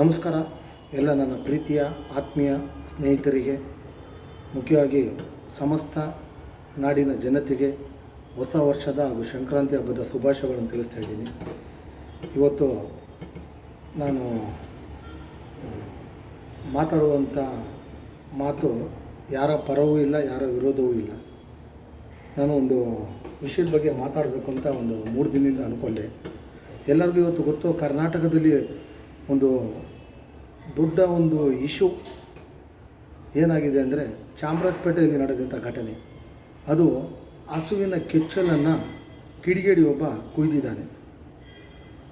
ನಮಸ್ಕಾರ. ಎಲ್ಲ ನನ್ನ ಪ್ರೀತಿಯ, ಆತ್ಮೀಯ ಸ್ನೇಹಿತರಿಗೆ, ಮುಖ್ಯವಾಗಿ ಸಮಸ್ತ ನಾಡಿನ ಜನತೆಗೆ ಹೊಸ ವರ್ಷದ ಹಾಗೂ ಸಂಕ್ರಾಂತಿ ಹಬ್ಬದ ಶುಭಾಶಯಗಳನ್ನು ತಿಳಿಸ್ತಾ ಇದ್ದೀನಿ. ಇವತ್ತು ನಾನು ಮಾತಾಡುವಂಥ ಮಾತು ಯಾರ ಪರವೂ ಇಲ್ಲ, ಯಾರ ವಿರೋಧವೂ ಇಲ್ಲ. ನಾನು ಒಂದು ವಿಷಯದ ಬಗ್ಗೆ ಮಾತಾಡಬೇಕು ಅಂತ ಒಂದು ಮೂರು ದಿನದಿಂದ ಅಂದ್ಕೊಂಡೆ ಎಲ್ಲರಿಗೂ ಇವತ್ತು ಗೊತ್ತು, ಕರ್ನಾಟಕದಲ್ಲಿ ಒಂದು ದೊಡ್ಡ ಒಂದು ಇಶ್ಯೂ ಏನಾಗಿದೆ ಅಂದರೆ ಚಾಮರಾಜಪೇಟೆಯಲ್ಲಿ ನಡೆದಂಥ ಘಟನೆ. ಅದು ಹಸುವಿನ ಕೆಚ್ಚಲನ್ನು ಕಿಡಿಗೇಡಿ ಒಬ್ಬ ಕುಯ್ದಿದ್ದಾನೆ.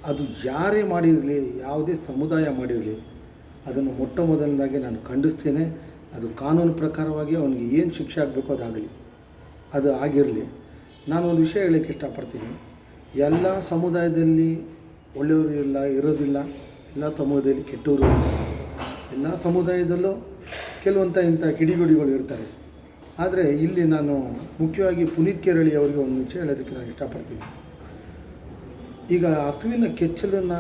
ಅದು ಯಾರೇ ಮಾಡಿರಲಿ, ಯಾವುದೇ ಸಮುದಾಯ ಮಾಡಿರಲಿ, ಅದನ್ನು ಮೊಟ್ಟ ಮೊದಲನೇದಾಗಿ ನಾನು ಖಂಡಿಸ್ತೇನೆ. ಅದು ಕಾನೂನು ಪ್ರಕಾರವಾಗಿ ಅವನಿಗೆ ಏನು ಶಿಕ್ಷೆ ಆಗಬೇಕೋ ಅದಾಗಲಿ ಅದು ಆಗಿರಲಿ. ನಾನು ಒಂದು ವಿಷಯ ಹೇಳೋಕ್ಕೆ ಇಷ್ಟಪಡ್ತೀನಿ. ಎಲ್ಲ ಸಮುದಾಯದಲ್ಲಿ ಒಳ್ಳೆಯವರು ಇಲ್ಲ, ಇರೋದಿಲ್ಲ. ಎಲ್ಲ ಸಮುದಾಯದಲ್ಲಿ ಕೆಟ್ಟವರು ಎಲ್ಲ ಸಮುದಾಯದಲ್ಲೂ ಕೆಲವಂಥ ಇಂಥ ಕಿಡಿಗುಡಿಗಳು ಇರ್ತಾರೆ. ಆದರೆ ಇಲ್ಲಿ ನಾನು ಮುಖ್ಯವಾಗಿ ಪುನೀತ್ ಕೇರಳಿ ಅವರಿಗೆ ಒಂದು ವಿಷಯ ಹೇಳೋದಕ್ಕೆ ನಾನು ಇಷ್ಟಪಡ್ತೀನಿ. ಈಗ ಹಸುವಿನ ಕೆಚ್ಚಲನ್ನು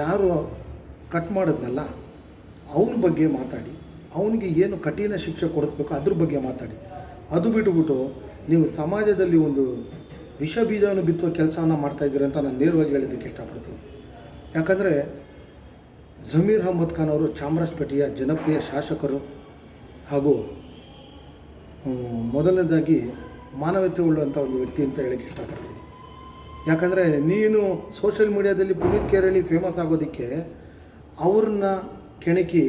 ಯಾರು ಕಟ್ ಮಾಡಿದ್ನಲ್ಲ, ಅವನ ಬಗ್ಗೆ ಮಾತಾಡಿ. ಅವನಿಗೆ ಏನು ಕಠಿಣ ಶಿಕ್ಷೆ ಕೊಡಿಸ್ಬೇಕು ಅದ್ರ ಬಗ್ಗೆ ಮಾತಾಡಿ. ಅದು ಬಿಟ್ಟುಬಿಟ್ಟು ನೀವು ಸಮಾಜದಲ್ಲಿ ಒಂದು ವಿಷ ಬೀಜವನ್ನು ಬಿತ್ತುವ ಕೆಲಸವನ್ನು ಮಾಡ್ತಾಯಿದ್ದೀರಿ ಅಂತ ನಾನು ನೇರವಾಗಿ ಹೇಳೋದಕ್ಕೆ ಇಷ್ಟಪಡ್ತೀನಿ. ಯಾಕಂದರೆ ಜಮೀರ್ ಅಹಮದ್ ಖಾನ್ ಅವರು ಚಾಮರಾಜಪೇಟೆಯ ಜನಪ್ರಿಯ ಶಾಸಕರು ಹಾಗೂ ಮೊದಲನೇದಾಗಿ ಮಾನವೀಯತೆ ಉಳ್ಳುವಂಥ ಒಂದು ವ್ಯಕ್ತಿ ಅಂತ ಹೇಳಕ್ಕೆ ಇಷ್ಟಪಡ್ತೀನಿ. ಯಾಕಂದರೆ ನೀನು ಸೋಷಿಯಲ್ ಮೀಡಿಯಾದಲ್ಲಿ ಪುನೀತ್ ಕೇರಳಿ ಫೇಮಸ್ ಆಗೋದಕ್ಕೆ ಅವ್ರನ್ನ ಕೆಣಕಿ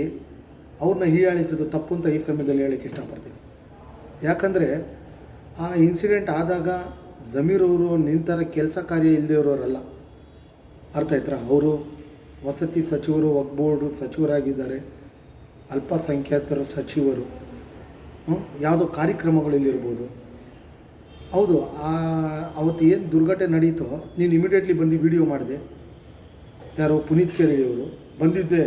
ಅವ್ರನ್ನ ಹೀಯಾಳಿಸೋದು ತಪ್ಪು ಅಂತ ಈ ಸಮಯದಲ್ಲಿ ಹೇಳಕ್ಕೆ ಇಷ್ಟಪಡ್ತೀನಿ. ಯಾಕಂದರೆ ಆ ಇನ್ಸಿಡೆಂಟ್ ಆದಾಗ ಜಮೀರ್ ಅವರು ನಿಂತರ ಕೆಲಸ ಕಾರ್ಯ ಇಲ್ಲದೇ ಇರೋರಲ್ಲ. ಅರ್ಥ ಆಯ್ತಾ ಅವರು ವಸತಿ ಸಚಿವರು, ವಕ್ ಬೋರ್ಡು ಸಚಿವರಾಗಿದ್ದಾರೆ, ಅಲ್ಪಸಂಖ್ಯಾತರ ಸಚಿವರು ಯಾವುದೋ ಕಾರ್ಯಕ್ರಮಗಳಲ್ಲಿರ್ಬೋದು. ಹೌದು ಅವತ್ತು ಏನು ದುರ್ಘಟನೆ ನಡೀತೋ, ನೀನು ಇಮಿಡಿಯೇಟ್ಲಿ ಬಂದು ವಿಡಿಯೋ ಮಾಡಿದೆ. ಯಾರೋ ಪುನೀತ್ ಅವರು ಬಂದಿದ್ದೆ.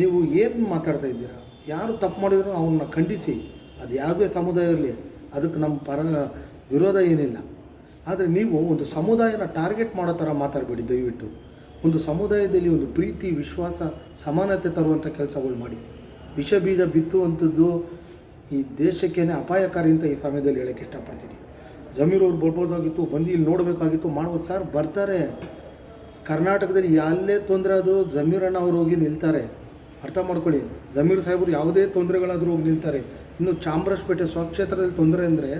ನೀವು ಏನು ಮಾತಾಡ್ತಾ ಇದ್ದೀರಾ? ಯಾರು ತಪ್ಪು ಮಾಡಿದ್ರು ಅವನ್ನ ಖಂಡಿಸಿ. ಅದು ಯಾವುದೇ ಸಮುದಾಯ ಇರಲಿ, ಅದಕ್ಕೆ ನಮ್ಮ ಪರ, ವಿರೋಧ ಏನಿಲ್ಲ. ಆದರೆ ನೀವು ಒಂದು ಸಮುದಾಯನ ಟಾರ್ಗೆಟ್ ಮಾಡೋ ಥರ ಮಾತಾಡಬೇಡಿ ದಯವಿಟ್ಟು. ಒಂದು ಸಮುದಾಯದಲ್ಲಿ ಒಂದು ಪ್ರೀತಿ, ವಿಶ್ವಾಸ, ಸಮಾನತೆ ತರುವಂಥ ಕೆಲಸಗಳು ಮಾಡಿ. ವಿಷ ಬೀಜ ಬಿತ್ತುವಂಥದ್ದು ಈ ದೇಶಕ್ಕೇನೆ ಅಪಾಯಕಾರಿ ಅಂತ ಈ ಸಮಯದಲ್ಲಿ ಹೇಳೋಕ್ಕೆ ಇಷ್ಟಪಡ್ತೀನಿ. ಜಮೀರವ್ರು ಬರ್ಬೋದಾಗಿತ್ತು ಬಂದು ಇಲ್ಲಿ ನೋಡಬೇಕಾಗಿತ್ತು, ಮಾಡ್ಬೋದು. ಸರ್, ಬರ್ತಾರೆ. ಕರ್ನಾಟಕದಲ್ಲಿ ಎಲ್ಲೇ ತೊಂದರೆ ಆದರೂ ಜಮೀರ್ ಅವ್ರು ಅವರು ಹೋಗಿ ನಿಲ್ತಾರೆ. ಅರ್ಥ ಮಾಡ್ಕೊಳ್ಳಿ. ಜಮೀರ್ ಸಾಹೇಬರು ಯಾವುದೇ ತೊಂದರೆಗಳಾದರೂ ಹೋಗಿ ನಿಲ್ತಾರೆ. ಇನ್ನು ಚಾಮರಾಜಪೇಟೆ ಸ್ವಕ್ಷೇತ್ರದಲ್ಲಿ ತೊಂದರೆ ಅಂದರೆ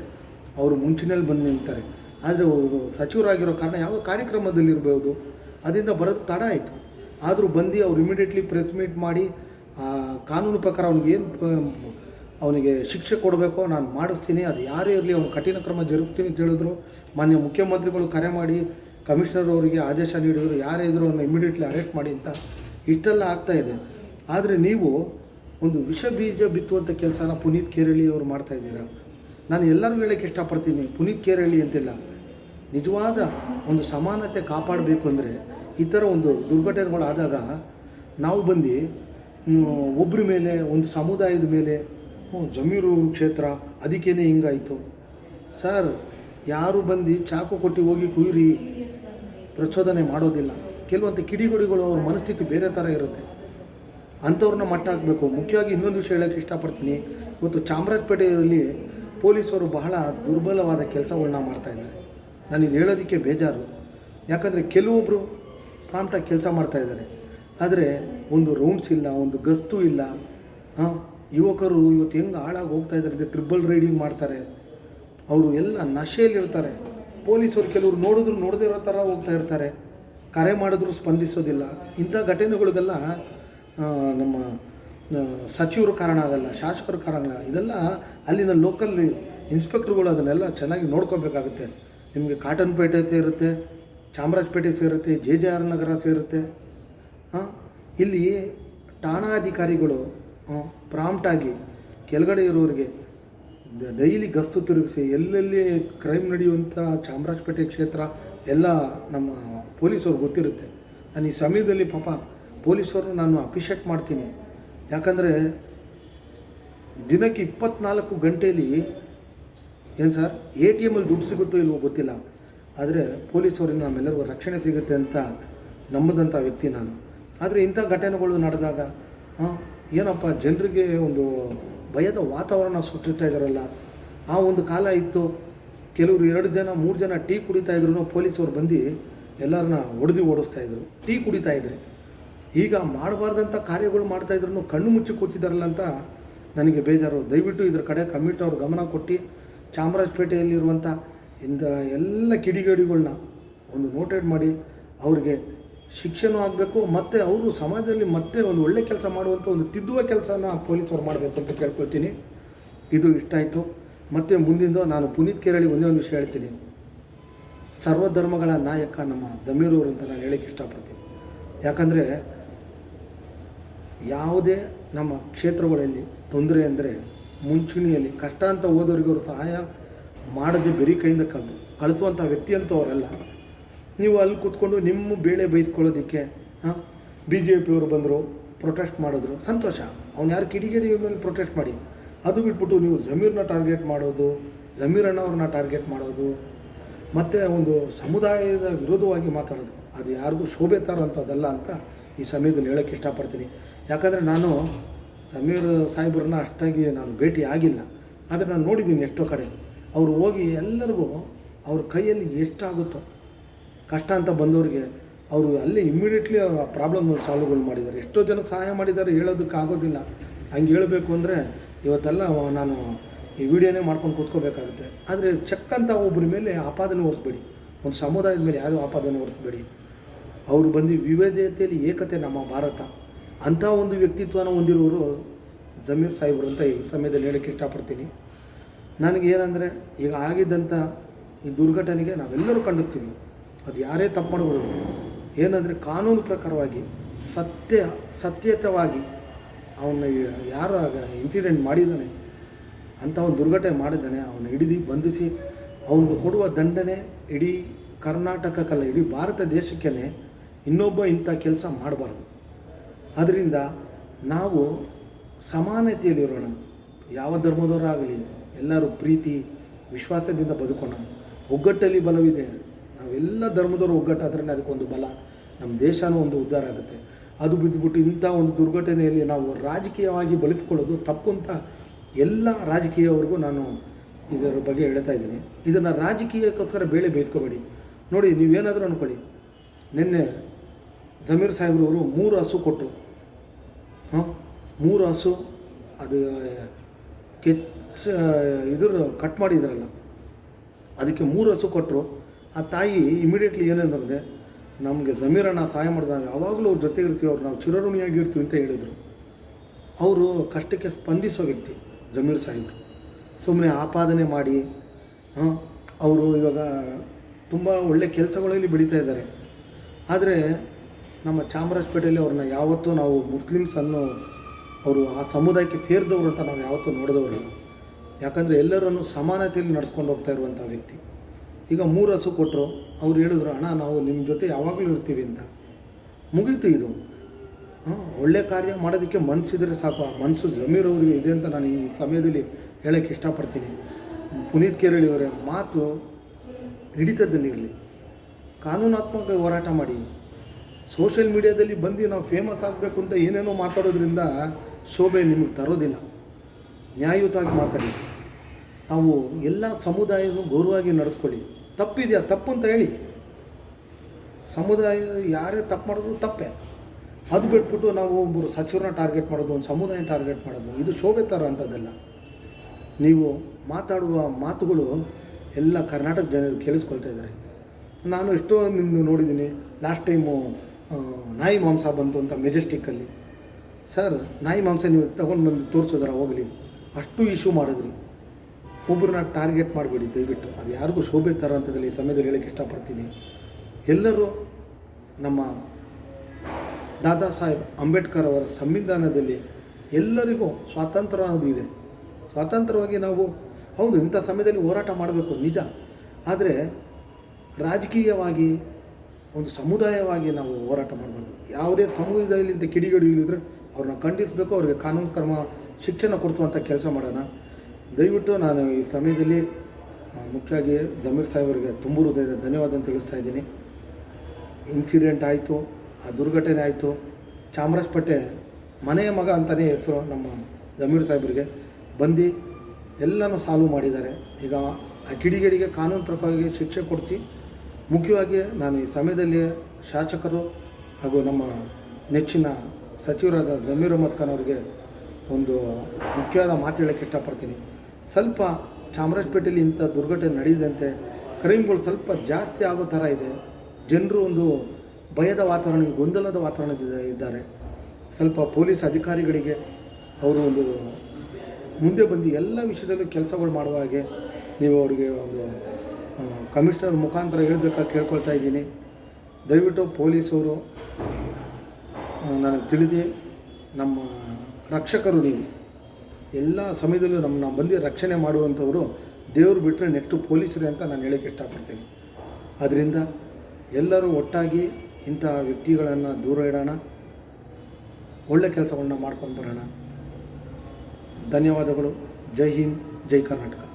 ಅವರು ಮುಂಚಿನಲ್ಲಿ ಬಂದು ನಿಲ್ತಾರೆ. ಆದರೆ ಅವರು ಸಚಿವರಾಗಿರೋ ಕಾರಣ ಯಾವ ಕಾರ್ಯಕ್ರಮದಲ್ಲಿರ್ಬೋದು? ಅದರಿಂದ ಬರೋದು ತಡ ಆಯಿತು. ಆದರೂ ಬಂದು ಅವ್ರು ಇಮಿಡಿಯೇಟ್ಲಿ ಪ್ರೆಸ್ ಮೀಟ್ ಮಾಡಿ ಕಾನೂನು ಪ್ರಕಾರ ಏನು, ಅವನಿಗೆ ಶಿಕ್ಷೆ ಕೊಡಬೇಕೋ ನಾನು ಮಾಡಿಸ್ತೀನಿ, ಅದು ಯಾರೇ ಇರಲಿ ಅವ್ನು ಕಠಿಣ ಕ್ರಮ ಜರುಗಿಸ್ತೀನಿ ಅಂತ ಹೇಳಿದ್ರು. ಮಾನ್ಯ ಮುಖ್ಯಮಂತ್ರಿಗಳು ಕರೆ ಮಾಡಿ ಕಮಿಷನರ್ ಅವರಿಗೆ ಆದೇಶ ನೀಡಿದರು, ಯಾರೇ ಇದ್ದರೂ ಅವನ್ನ ಇಮಿಡಿಯೇಟ್ಲಿ ಅರೆಸ್ಟ್ ಮಾಡಿ ಅಂತ ಇಷ್ಟೆಲ್ಲ ಇದೆ. ಆದರೆ ನೀವು ಒಂದು ವಿಷ ಬೀಜ ಬಿತ್ತುವಂಥ ಕೆಲಸನ ಪುನೀತ್ ಕೇರಳಿ ಅವರು ಮಾಡ್ತಾ ಇದ್ದೀರಾ? ನಾನು ಎಲ್ಲರೂ ಹೇಳೋಕ್ಕೆ ಇಷ್ಟಪಡ್ತೀನಿ, ಪುನೀತ್ ಕೇರಳಿ ಅಂತಿಲ್ಲ. ನಿಜವಾದ ಒಂದು ಸಮಾನತೆ ಕಾಪಾಡಬೇಕು ಅಂದರೆ ಈ ಥರ ಒಂದು ದುರ್ಘಟನೆಗಳು ಆದಾಗ ನಾವು ಬಂದು ಒಬ್ಬರ ಮೇಲೆ, ಒಂದು ಸಮುದಾಯದ ಮೇಲೆ ಜಮೀರು ಕ್ಷೇತ್ರ, ಅದಕ್ಕೇನೆ ಹಿಂಗಾಯಿತು. ಸರ್, ಯಾರು ಬಂದು ಚಾಕು ಕೊಟ್ಟು ಹೋಗಿ ಕುಯ್ರಿ, ಪ್ರಚೋದನೆ ಮಾಡೋದಿಲ್ಲ. ಕೆಲವೊಂದು ಕಿಡಿಗುಡಿಗಳು ಅವ್ರ ಮನಸ್ಥಿತಿ ಬೇರೆ ಥರ ಇರುತ್ತೆ. ಅಂಥವ್ರನ್ನ ಮಟ್ಟ ಹಾಕಬೇಕು. ಮುಖ್ಯವಾಗಿ ಇನ್ನೊಂದು ವಿಷಯ ಹೇಳೋಕ್ಕೆ ಇಷ್ಟಪಡ್ತೀನಿ. ಇವತ್ತು ಚಾಮರಾಜಪೇಟೆಯಲ್ಲಿ ಪೊಲೀಸರು ಬಹಳ ದುರ್ಬಲವಾದ ಕೆಲಸಗಳನ್ನ ಮಾಡ್ತಾಯಿದ್ದಾರೆ ನಾನು ಇದು ಹೇಳೋದಕ್ಕೆ ಬೇಜಾರು. ಯಾಕಂದರೆ ಕೆಲವೊಬ್ಬರು ಪ್ರಾಂಪ್ಟಾಗಿ ಕೆಲಸ ಮಾಡ್ತಾಯಿದ್ದಾರೆ ಆದರೆ ಒಂದು ರೌಂಡ್ಸ್ ಇಲ್ಲ, ಒಂದು ಗಸ್ತು ಇಲ್ಲ ಯುವಕರು ಇವತ್ತು ಹೆಂಗೆ ಹಾಳಾಗಿ ಹೋಗ್ತಾ ಇದ್ದಾರೆ ಟ್ರಿಬಲ್ ರೈಡಿಂಗ್ ಮಾಡ್ತಾರೆ. ಅವರು ಎಲ್ಲ ನಶೆಯಲ್ಲಿರ್ತಾರೆ ಪೊಲೀಸರು ಕೆಲವರು ನೋಡಿದ್ರು ನೋಡದೇ ಇರೋ ಥರ ಹೋಗ್ತಾ ಇರ್ತಾರೆ. ಕರೆ ಮಾಡಿದ್ರು ಸ್ಪಂದಿಸೋದಿಲ್ಲ. ಇಂಥ ಘಟನೆಗಳಿಗೆಲ್ಲ ನಮ್ಮ ಸಚಿವರು ಕಾರಣ ಆಗಲ್ಲ, ಶಾಸಕರು ಕಾರಣ ಇದೆಲ್ಲ ಅಲ್ಲಿನ ಲೋಕಲ್ ಇನ್ಸ್ಪೆಕ್ಟ್ರುಗಳು ಅದನ್ನೆಲ್ಲ ಚೆನ್ನಾಗಿ ನೋಡ್ಕೋಬೇಕಾಗುತ್ತೆ. ನಿಮಗೆ ಕಾಟನ್ಪೇಟೆ ಸೇರುತ್ತೆ, ಚಾಮರಾಜಪೇಟೆ ಸೇರುತ್ತೆ ಜೆ ಜೆ ಆರ್ ನಗರ ಸೇರುತ್ತೆ. ಹಾಂ? ಇಲ್ಲಿ ಠಾಣಾಧಿಕಾರಿಗಳು ಪ್ರಾಂಪ್ಟಾಗಿ ಕೆಳಗಡೆ ಇರೋರಿಗೆ ಡೈಲಿ ಗಸ್ತು ತಿರುಗಿಸಿ ಎಲ್ಲೆಲ್ಲಿ ಕ್ರೈಮ್ ನಡೆಯುವಂಥ ಚಾಮರಾಜಪೇಟೆ ಕ್ಷೇತ್ರ ಎಲ್ಲ ನಮ್ಮ ಪೊಲೀಸವ್ರು ಗೊತ್ತಿರುತ್ತೆ. ನಾನು ಈ ಸಮಯದಲ್ಲಿ ಪಾಪ ಪೊಲೀಸವ್ರನ್ನ ನಾನು ಅಪ್ರಿಷಿಯೇಟ್ ಮಾಡ್ತೀನಿ. ಯಾಕಂದರೆ ದಿನಕ್ಕೆ ಇಪ್ಪತ್ನಾಲ್ಕು ಗಂಟೆಯಲ್ಲಿ ಏನು ಸರ್? ಎ ಟಿ ಎಮ್ಮಲ್ಲಿ ದುಡ್ಡು ಸಿಗುತ್ತೋ ಇಲ್ವೋ ಗೊತ್ತಿಲ್ಲ. ಆದರೆ ಪೊಲೀಸವರಿಂದ ನಮ್ಮೆಲ್ಲರಿಗೂ ರಕ್ಷಣೆ ಸಿಗುತ್ತೆ ಅಂತ ನಂಬದಂಥ ವ್ಯಕ್ತಿ ನಾನು. ಆದರೆ ಇಂಥ ಘಟನೆಗಳು ನಡೆದಾಗ ಏನಪ್ಪ, ಜನರಿಗೆ ಒಂದು ಭಯದ ವಾತಾವರಣ ಸೃಷ್ಟಿಸ್ತಾ ಇದ್ದಾರಲ್ಲ ಆ ಒಂದು ಕಾಲ ಇತ್ತು. ಕೆಲವರು ಎರಡು ಜನ, ಮೂರು ಜನ ಟೀ ಕುಡಿತಾ ಇದ್ರು ಪೊಲೀಸವ್ರು ಬಂದು ಎಲ್ಲರನ್ನ ಹೊಡೆದು ಓಡಿಸ್ತಾ ಇದ್ರು. ಟೀ ಕುಡಿತಾ ಇದ್ರು. ಈಗ ಮಾಡಬಾರ್ದಂಥ ಕಾರ್ಯಗಳು ಮಾಡ್ತಾ ಇದ್ರು ಕಣ್ಣು ಮುಚ್ಚಿ ಕೂತಿದ್ದಾರಲ್ಲ ಅಂತ ನನಗೆ ಬೇಜಾರು. ದಯವಿಟ್ಟು ಇದ್ರ ಕಡೆ ಕಮಿಟಿನವ್ರು ಗಮನ ಕೊಟ್ಟು ಚಾಮರಾಜಪೇಟೆಯಲ್ಲಿರುವಂಥ ಇಂಥ ಎಲ್ಲ ಕಿಡಿಗೇಡಿಗಳನ್ನ ಒಂದು ನೋಟೆಡ್ ಮಾಡಿ ಅವ್ರಿಗೆ ಶಿಕ್ಷಣ ಆಗಬೇಕು, ಮತ್ತು ಅವರು ಸಮಾಜದಲ್ಲಿ ಮತ್ತೆ ಒಂದು ಒಳ್ಳೆ ಕೆಲಸ ಮಾಡುವಂಥ ಒಂದು ತಿದ್ದುವ ಕೆಲಸನ ಪೊಲೀಸರು ಮಾಡಬೇಕು ಅಂತ ಕೇಳ್ಕೊಳ್ತೀನಿ. ಇದು ಇಷ್ಟ ಆಯಿತು. ಮತ್ತು ಮುಂದಿಂದು ನಾನು ಪುನೀತ್ ಕೇರಳಿ ಒಂದೇ ಒಂದು ವಿಷಯ ಹೇಳ್ತೀನಿ. ಸರ್ವಧರ್ಮಗಳ ನಾಯಕ ನಮ್ಮ ಜಮೀರೂರು ಅಂತ ನಾನು ಹೇಳಕ್ಕೆ ಇಷ್ಟಪಡ್ತೀನಿ. ಯಾಕಂದರೆ ಯಾವುದೇ ನಮ್ಮ ಕ್ಷೇತ್ರಗಳಲ್ಲಿ ತೊಂದರೆ ಅಂದರೆ ಮುಂಚೂಣಿಯಲ್ಲಿ ಕಷ್ಟ ಅಂತ ಓದೋರಿಗೆ ಅವರು ಸಹಾಯ ಮಾಡದೆ ಬೆರಿ ಕೈಯಿಂದ ಕಲ್ಲು ಕಳಿಸುವಂಥ ವ್ಯಕ್ತಿ ಅಂತೂ ಅವರಲ್ಲ. ನೀವು ಅಲ್ಲಿ ಕೂತ್ಕೊಂಡು ನಿಮ್ಮ ಬೇಳೆ ಬೇಯಿಸ್ಕೊಳ್ಳೋದಕ್ಕೆ, ಹಾಂ? ಬಿ ಜೆ ಪಿಯವರು ಬಂದರು ಪ್ರೊಟೆಸ್ಟ್ ಮಾಡಿದ್ರು, ಸಂತೋಷ. ಅವ್ನು ಯಾರು ಕಿಡಿಗೇಡಿ ಪ್ರೊಟೆಸ್ಟ್ ಮಾಡಿ? ಅದು ಬಿಟ್ಬಿಟ್ಟು ನೀವು ಜಮೀರನ್ನ ಟಾರ್ಗೆಟ್ ಮಾಡೋದು, ಜಮೀರ್ ಅಣ್ಣವ್ರನ್ನ ಟಾರ್ಗೆಟ್ ಮಾಡೋದು, ಮತ್ತು ಒಂದು ಸಮುದಾಯದ ವಿರೋಧವಾಗಿ ಮಾತಾಡೋದು, ಅದು ಯಾರಿಗೂ ಶೋಭೆ ತರೋಂಥದ್ದಲ್ಲ ಅಂತ ಈ ಸಮಯದಲ್ಲಿ ಹೇಳೋಕ್ಕೆ ಇಷ್ಟಪಡ್ತೀನಿ. ಯಾಕಂದರೆ ನಾನು ಸಮೀರ್ ಸಾಹೇಬ್ರನ್ನ ಅಷ್ಟಾಗಿ ನಾನು ಭೇಟಿ ಆಗಿಲ್ಲ. ಆದರೆ ನಾನು ನೋಡಿದ್ದೀನಿ ಎಷ್ಟೋ ಕಡೆ. ಅವರು ಹೋಗಿ ಎಲ್ಲರಿಗೂ ಅವ್ರ ಕೈಯಲ್ಲಿ ಎಷ್ಟಾಗುತ್ತೋ ಕಷ್ಟ ಅಂತ ಬಂದವರಿಗೆ ಅವರು ಅಲ್ಲೇ ಇಮ್ಮಿಡಿಯೇಟ್ಲಿ ಆ ಪ್ರಾಬ್ಲಮ್ ಸಾಲ್ವ್ಗಳು ಮಾಡಿದ್ದಾರೆ. ಎಷ್ಟೋ ಜನಕ್ಕೆ ಸಹಾಯ ಮಾಡಿದ್ದಾರೆ ಹೇಳೋದಕ್ಕೆ ಆಗೋದಿಲ್ಲ. ಹಂಗೆ ಹೇಳಬೇಕು ಅಂದರೆ ಇವತ್ತೆಲ್ಲ ನಾನು ಈ ವಿಡಿಯೋನೇ ಮಾಡ್ಕೊಂಡು ಕೂತ್ಕೋಬೇಕಾಗುತ್ತೆ. ಆದರೆ ಚೆಕ್ ಅಂತ ಒಬ್ಬರ ಮೇಲೆ ಆಪಾದನೆ ಹೊರಿಸ್ಬೇಡಿ ಒಂದು ಸಮುದಾಯದ ಮೇಲೆ ಯಾರೂ ಆಪಾದನೆ ಹೊರಿಸ್ಬೇಡಿ ಅವರು ಬಂದು ವಿವಿಧತೆಯಲ್ಲಿ ಏಕತೆ ನಮ್ಮ ಭಾರತ. ಅಂಥ ಒಂದು ವ್ಯಕ್ತಿತ್ವನ ಹೊಂದಿರುವವರು ಜಮೀರ್ ಸಾಹೇಬ್ರು ಅಂತ ಈ ಸಮಯದಲ್ಲಿ ಹೇಳೋಕ್ಕೆ ಇಷ್ಟಪಡ್ತೀನಿ. ನನಗೆ ಏನಂದರೆ, ಈಗ ಆಗಿದ್ದಂಥ ಈ ದುರ್ಘಟನೆಗೆ ನಾವೆಲ್ಲರೂ ಖಂಡಿಸ್ತೀವಿ. ಅದು ಯಾರೇ ತಪ್ಪು ಮಾಡಬಾರ್ದು ಏನಂದರೆ, ಕಾನೂನು ಪ್ರಕಾರವಾಗಿ ಸತ್ಯ, ಸತ್ಯತವಾಗಿ ಅವನ್ನ ಯಾರು ಆಗ ಇನ್ಸಿಡೆಂಟ್ ಮಾಡಿದ್ದಾನೆ, ಅಂಥ ಒಂದು ದುರ್ಘಟನೆ ಮಾಡಿದ್ದಾನೆ, ಅವನು ಹಿಡಿದು ಬಂಧಿಸಿ ಅವನಿಗೆ ಕೊಡುವ ದಂಡನೆ ಇಡೀ ಕರ್ನಾಟಕಕ್ಕಲ್ಲ, ಇಡೀ ಭಾರತ ದೇಶಕ್ಕೇ ಇನ್ನೊಬ್ಬ ಇಂಥ ಕೆಲಸ ಮಾಡಬಾರ್ದು. ಅದರಿಂದ ನಾವು ಸಮಾನತೆಯಲ್ಲಿರೋಣ ಯಾವ ಧರ್ಮದವರಾಗಲಿ ಎಲ್ಲರೂ ಪ್ರೀತಿ, ವಿಶ್ವಾಸದಿಂದ ಬದುಕೋಣ. ಒಗ್ಗಟ್ಟಲ್ಲಿ ಬಲವಿದೆ. ನಾವೆಲ್ಲ ಧರ್ಮದವರು ಒಗ್ಗಟ್ಟಾದ್ರೆ ಅದಕ್ಕೊಂದು ಬಲ. ನಮ್ಮ ದೇಶನೂ ಒಂದು ಉದ್ಧಾರ ಆಗುತ್ತೆ. ಅದು ಬಿದ್ದುಬಿಟ್ಟು ಇಂಥ ಒಂದು ದುರ್ಘಟನೆಯಲ್ಲಿ ನಾವು ರಾಜಕೀಯವಾಗಿ ಬಳಸ್ಕೊಳ್ಳೋದು ತಪ್ಪು ಎಲ್ಲ ರಾಜಕೀಯವ್ರಿಗೂ ನಾನು ಇದರ ಬಗ್ಗೆ ಹೇಳ್ತಾ ಇದ್ದೀನಿ. ಇದನ್ನು ರಾಜಕೀಯಕ್ಕೋಸ್ಕರ ಬೇಳೆ ಬೇಯಿಸ್ಕೋಬೇಡಿ. ನೋಡಿ, ನೀವೇನಾದರೂ ಅಂದ್ಕೊಳ್ಳಿ ನಿನ್ನೆ ಜಮೀರ್ ಸಾಹೇಬ್ರವರು ಮೂರು ಹಸು ಕೊಟ್ಟರು. ಮೂರು ಹಸು ಅದು ಕೆಚ್ಚ ಇದ್ರ ಕಟ್ ಮಾಡಿದ್ರಲ್ಲ. ಅದಕ್ಕೆ ಮೂರು ಹಸು ಕೊಟ್ಟರು ಆ ತಾಯಿ ಇಮಿಡಿಯೇಟ್ಲಿ ಏನಂದ್ರೆ ನಮಗೆ ಜಮೀರಣ್ಣ ಸಹಾಯ ಮಾಡಿದಾಗ ಯಾವಾಗಲೂ ಅವ್ರ ಜೊತೆ ಇರ್ತೀವಿ, ಅವ್ರು ನಾವು ಚಿರಋಣಿಯಾಗಿರ್ತೀವಿ ಅಂತ ಹೇಳಿದರು. ಅವರು ಕಷ್ಟಕ್ಕೆ ಸ್ಪಂದಿಸೋ ವ್ಯಕ್ತಿ, ಜಮೀರ್ ಸಾಹೇಬ್ರು. ಸುಮ್ಮನೆ ಆಪಾದನೆ ಮಾಡಿ ಅವರು ಇವಾಗ ತುಂಬ ಒಳ್ಳೆ ಕೆಲಸಗಳಲ್ಲಿ ಬೆಳೀತಾ ಇದ್ದಾರೆ. ಆದರೆ ನಮ್ಮ ಚಾಮರಾಜಪೇಟೆಯಲ್ಲಿ ಅವ್ರನ್ನ ಯಾವತ್ತೂ ನಾವು ಮುಸ್ಲಿಮ್ಸ್ ಅನ್ನೋ ಅವರು ಆ ಸಮುದಾಯಕ್ಕೆ ಸೇರಿದವರು ಅಂತ ನಾವು ಯಾವತ್ತೂ ನೋಡಿದವರು ಯಾಕಂದರೆ ಎಲ್ಲರನ್ನು ಸಮಾನತೆಯಲ್ಲಿ ನಡೆಸ್ಕೊಂಡು ಹೋಗ್ತಾ ಇರುವಂಥ ವ್ಯಕ್ತಿ. ಈಗ ಮೂರು ಹಸು ಕೊಟ್ಟರು ಅವ್ರು ಹೇಳಿದ್ರು, ಅಣ್ಣ, ನಾವು ನಿಮ್ಮ ಜೊತೆ ಯಾವಾಗಲೂ ಇರ್ತೀವಿ ಅಂತ. ಮುಗೀತು ಇದು. ಒಳ್ಳೆ ಕಾರ್ಯ ಮಾಡೋದಕ್ಕೆ ಮನಸ್ಸಿದ್ರೆ ಸಾಕು. ಆ ಮನಸ್ಸು ಜಮೀರ್ ಅವರಿಗೆ ಇದೆ ಅಂತ ನಾನು ಈ ಸಮಯದಲ್ಲಿ ಹೇಳೋಕ್ಕೆ ಇಷ್ಟಪಡ್ತೀನಿ. ಪುನೀತ್ ಕೇರಳಿ ಅವರ ಮಾತು ಹಿಡಿತದಲ್ಲಿರಲಿ ಕಾನೂನಾತ್ಮಕ ಹೋರಾಟ ಮಾಡಿ. ಸೋಷಿಯಲ್ ಮೀಡಿಯಾದಲ್ಲಿ ಬಂದು ನಾವು ಫೇಮಸ್ ಆಗಬೇಕು ಅಂತ ಏನೇನೋ ಮಾತಾಡೋದ್ರಿಂದ ಶೋಭೆ ನಿಮಗೆ ತರೋದಿಲ್ಲ. ನ್ಯಾಯಯುತವಾಗಿ ಮಾತಾಡಿ. ನಾವು ಎಲ್ಲ ಸಮುದಾಯದ ಗೌರವವಾಗಿ ನಡೆಸ್ಕೊಳ್ಳಿ. ತಪ್ಪಿದೆಯಾ? ತಪ್ಪು ಅಂತ ಹೇಳಿ. ಸಮುದಾಯ ಯಾರೇ ತಪ್ಪು ಮಾಡಿದ್ರು ತಪ್ಪೇ. ಅದು ಬಿಟ್ಬಿಟ್ಟು ನಾವು ಒಬ್ಬರು ಸಚಿವರನ್ನ ಟಾರ್ಗೆಟ್ ಮಾಡೋದು, ಒಂದು ಸಮುದಾಯ ಟಾರ್ಗೆಟ್ ಮಾಡೋದು, ಇದು ಶೋಭೆ ಥರ ಅಂಥದ್ದಲ್ಲ. ನೀವು ಮಾತಾಡುವ ಮಾತುಗಳು ಎಲ್ಲ ಕರ್ನಾಟಕ ಜನರು ಕೇಳಿಸ್ಕೊಳ್ತಾ ಇದ್ದಾರೆ. ನಾನು ಎಷ್ಟೋ ನಿಮ್ಮನ್ನು ನೋಡಿದ್ದೀನಿ. ಲಾಸ್ಟ್ ಟೈಮು ನಾಯಿ ಮಾಂಸ ಬಂತು ಅಂತ ಮೆಜೆಸ್ಟಿಕ್ಕಲ್ಲಿ ಸರ್ ನಾಯಿ ಮಾಂಸ ನೀವು ತಗೊಂಡು ಬಂದು ತೋರಿಸಿದ್ರ ಹೋಗಲಿ. ಅಷ್ಟು ಇಶ್ಯೂ ಮಾಡಿದ್ರಿ. ಒಬ್ಬರನ್ನ ಟಾರ್ಗೆಟ್ ಮಾಡಬೇಡಿ, ದಯವಿಟ್ಟು. ಅದು ಯಾರಿಗೂ ಶೋಭೆ ಥರ ಅಂತದಲ್ಲಿ ಈ ಸಮಯದಲ್ಲಿ ಹೇಳಕ್ಕೆ ಇಷ್ಟಪಡ್ತೀನಿ. ಎಲ್ಲರೂ ನಮ್ಮ ದಾದಾ ಸಾಹೇಬ್ ಅಂಬೇಡ್ಕರ್ ಅವರ ಸಂವಿಧಾನದಲ್ಲಿ ಎಲ್ಲರಿಗೂ ಸ್ವಾತಂತ್ರ್ಯ ಅನ್ನೋದು ಇದೆ. ಸ್ವಾತಂತ್ರ್ಯವಾಗಿ ನಾವು, ಹೌದು, ಇಂಥ ಸಮಯದಲ್ಲಿ ಹೋರಾಟ ಮಾಡಬೇಕು, ನಿಜ. ಆದರೆ ರಾಜಕೀಯವಾಗಿ ಒಂದು ಸಮುದಾಯವಾಗಿ ನಾವು ಹೋರಾಟ ಮಾಡಬಾರ್ದು. ಯಾವುದೇ ಸಮುದಾಯದಿಂದ ಕಿಡಿಗೇಡಿಗಳಿದ್ರೆ ಅವ್ರನ್ನ ಖಂಡಿಸಬೇಕು, ಅವ್ರಿಗೆ ಕಾನೂನು ಕ್ರಮ, ಶಿಕ್ಷಣ ಕೊಡಿಸುವಂಥ ಕೆಲಸ ಮಾಡೋಣ. ದಯವಿಟ್ಟು ನಾನು ಈ ಸಮಯದಲ್ಲಿ ಮುಖ್ಯವಾಗಿ ಜಮೀರ್ ಸಾಹೇಬರಿಗೆ ತುಂಬ ಹೃದಯದ ಧನ್ಯವಾದ ಅಂತ ತಿಳಿಸ್ತಾ ಇದ್ದೀನಿ. ಇನ್ಸಿಡೆಂಟ್ ಆಯಿತು, ಆ ದುರ್ಘಟನೆ ಆಯಿತು. ಚಾಮರಾಜಪೇಟೆ ಮನೆಯ ಮಗ ಅಂತಲೇ ಹೆಸರು ನಮ್ಮ ಜಮೀರ್ ಸಾಹೇಬರಿಗೆ ಬಂದು ಎಲ್ಲನೂ ಸಾಲ್ವ್ ಮಾಡಿದ್ದಾರೆ. ಈಗ ಆ ಕಿಡಿಗೇಡಿಗೆ ಕಾನೂನು ಪ್ರಕಾರವಾಗಿ ಶಿಕ್ಷೆ ಕೊಡಿಸಿ ಮುಖ್ಯವಾಗಿ ನಾನು ಈ ಸಮಯದಲ್ಲಿ ಶಾಸಕರು ಹಾಗೂ ನಮ್ಮ ನೆಚ್ಚಿನ ಸಚಿವರಾದ ಜಮೀರ್ ಅಹಮದ್ ಖಾನ್ ಅವರಿಗೆ ಒಂದು ಮುಖ್ಯವಾದ ಮಾತು ಹೇಳೋಕ್ಕೆ ಇಷ್ಟಪಡ್ತೀನಿ. ಸ್ವಲ್ಪ ಚಾಮರಾಜಪೇಟೆಯಲ್ಲಿ ಇಂಥ ದುರ್ಘಟನೆ ನಡೆಯದಂತೆ ಕ್ರೈಮ್ಗಳು ಸ್ವಲ್ಪ ಜಾಸ್ತಿ ಆಗೋ ಥರ ಇದೆ, ಜನರು ಒಂದು ಭಯದ ವಾತಾವರಣ, ಗೊಂದಲದ ವಾತಾವರಣ ಇದ್ದಾರೆ. ಸ್ವಲ್ಪ ಪೊಲೀಸ್ ಅಧಿಕಾರಿಗಳಿಗೆ ಅವರು ಒಂದು ಮುಂದೆ ಬಂದು ಎಲ್ಲ ವಿಷಯದಲ್ಲೂ ಕೆಲಸಗಳು ಮಾಡುವ ಹಾಗೆ ನೀವು ಅವರಿಗೆ ಒಂದು ಕಮಿಷನರ್ ಮುಖಾಂತರ ಹೇಳಬೇಕಾಗಿ ಕೇಳ್ಕೊಳ್ತಾ ಇದ್ದೀನಿ. ದಯವಿಟ್ಟು ಪೊಲೀಸವರು ನನಗೆ ತಿಳಿದು, ನಮ್ಮ ರಕ್ಷಕರು ನೀವು. ಎಲ್ಲ ಸಮಯದಲ್ಲೂ ನಮ್ಮನ್ನ ಬಂದು ರಕ್ಷಣೆ ಮಾಡುವಂಥವರು ದೇವರು ಬಿಟ್ಟರೆ ನೆಕ್ಸ್ಟು ಪೊಲೀಸರೇ ಅಂತ ನಾನು ಹೇಳೋಕ್ಕೆ ಇಷ್ಟಪಡ್ತೀನಿ. ಆದ್ದರಿಂದ ಎಲ್ಲರೂ ಒಟ್ಟಾಗಿ ಇಂಥ ವ್ಯಕ್ತಿಗಳನ್ನು ದೂರ ಇಡೋಣ. ಒಳ್ಳೆ ಕೆಲಸಗಳನ್ನ ಮಾಡ್ಕೊಂಡು ಬರೋಣ. ಧನ್ಯವಾದಗಳು. ಜೈ ಹಿಂದ್, ಜೈ ಕರ್ನಾಟಕ.